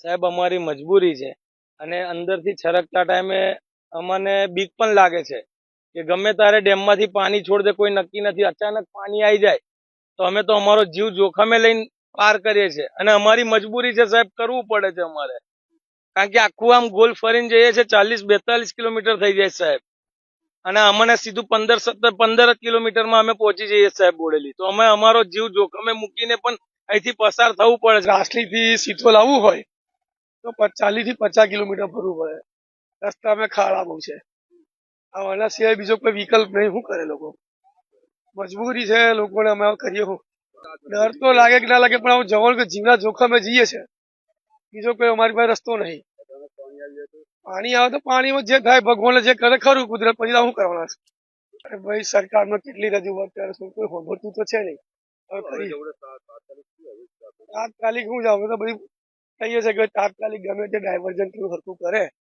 સાહેબ, અમારી મજબૂરી છે. અને અંદરથી છરકતા ટાઈમે અમને બીક પણ લાગે છે કે ગમે ત્યારે ડેમમાંથી પાણી છોડ દે કોઈ નક્કી નથી. અચાનક પાણી આવી જાય તો અમે તો અમારો જીવ જોખમે લઈને પાર કરીએ છીએ. અને અમારી મજબૂરી છે સાહેબ, કરવું પડે છે અમારે. કારણ કે આખું આમ ગોલ ફરીને જઈએ છે ચાલીસ બેતાલીસ કિલોમીટર થઈ જાય સાહેબ. અને અમને સીધું પંદર, સત્તર, પંદર કિલોમીટરમાં અમે પહોંચી જઈએ સાહેબ બોડેલી. તો અમે અમારો જીવ જોખમે મૂકીને પણ અહીંથી પસાર થવું પડે છે. રાસલીથી સીધો લાવવું હોય તો ચાલીસથી પચાસ કિલોમીટર ફરવું પડે. રસ્તા અમે ખાડા બહુ છે. એના સિવાય બીજો કોઈ વિકલ્પ નહીં. શું કરે લોકો? મજબૂરી છે લોકોને અમે કરીએ હું ડર તો લાગે કે ના લાગે, પણ હવે જવાનું કે જીવના જોખમે જઈએ છે. બીજો કોઈ અમારી પાસે રસ્તો નહીં. પાણી આવે તો પાણીમાં જે થાય ભગવાન જે કરે, ખરું કુદરત. પછી શું કરવાના છે? અરે ભાઈ, સરકારમાં કેટલી રજૂઆત કરે શું? કોઈ સાંભળતું તો છે નહીં. તાત્કાલિક હું જાઉં તો બધી કહીએ જશે કે તાત્કાલિક ગમે તે ડાયવર્જન થ્રુ સરખું કરે